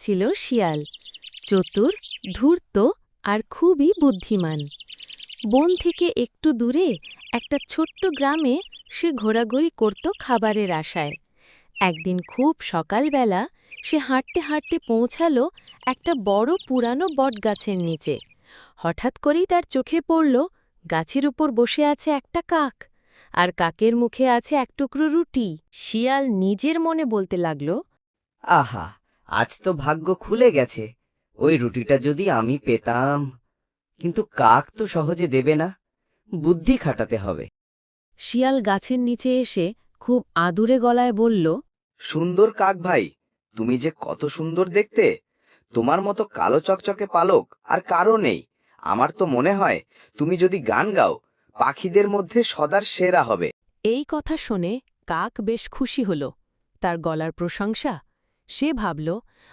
ছিল শিয়াল, চতুর, ধূর্ত আর খুবই বুদ্ধিমান। বন থেকে একটু দূরে একটা ছোট্ট গ্রামে সে ঘোরাঘুরি করত খাবারের আশায়। একদিন খুব সকালবেলা সে হাঁটতে হাঁটতে পৌঁছালো একটা বড় পুরানো বটগাছের নিচে। হঠাৎ করেই তার চোখে পড়ল, গাছের উপর বসে আছে একটা কাক আর কাকের মুখে আছে এক টুকরো রুটি। শিয়াল নিজের মনে বলতে লাগল, আহা আজ তো ভাগ্য খুলে গেছে। ওই রুটিটা যদি আমি পেতাম। কিন্তু কাক তো সহজে দেবে না। বুদ্ধি খাটাতে হবে। শিয়াল গাছের নিচে এসে খুব আদুরে গলায় বলল সুন্দর কাক ভাই তুমি যে কত সুন্দর দেখতে। তোমার মতো কালো চকচকে পালক আর কারও নেই। আমার তো মনে হয় তুমি যদি গান গাও পাখিদের মধ্যে সদার সেরা হবে। এই কথা শুনে কাক বেশ খুশি হল। তার গলার প্রশংসা সে ভাবল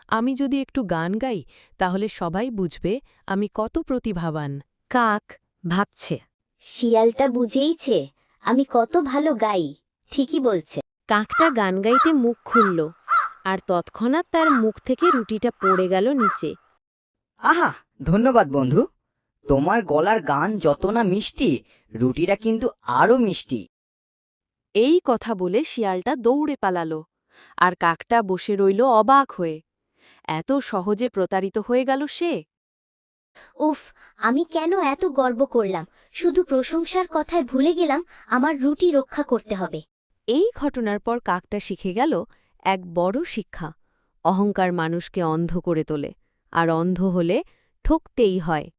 আমি যদি একটু গান গাই তাহলে সবাই বুঝবে আমি কত প্রতিভাবান। কাক ভাবছে শিয়ালটা বুঝেইছে আমি কত ভালো গাই ঠিকই বলছে। কাকটা গান গাইতে মুখ খুলল আর তৎক্ষণাৎ তার মুখ থেকে রুটিটা পড়ে গেল নিচে। আহা ধন্যবাদ বন্ধু। তোমার গলার গান যত না মিষ্টি রুটিটা কিন্তু আরও মিষ্টি। এই কথা বলে শিয়ালটা দৌড়ে পালাল। আর কাকটা বসে রইল অবাক হয়ে। এত সহজে প্রতারিত হয়ে গেল সে। উফ আমি কেন এত গর্ব করলাম? শুধু প্রশংসার কথায় ভুলে গেলাম আমার রুটি রক্ষা করতে হবে। এই ঘটনার পর কাকটা শিখে গেল এক বড় শিক্ষা। অহংকার মানুষকে অন্ধ করে তোলে আর অন্ধ হলে ঠকতেই হয়।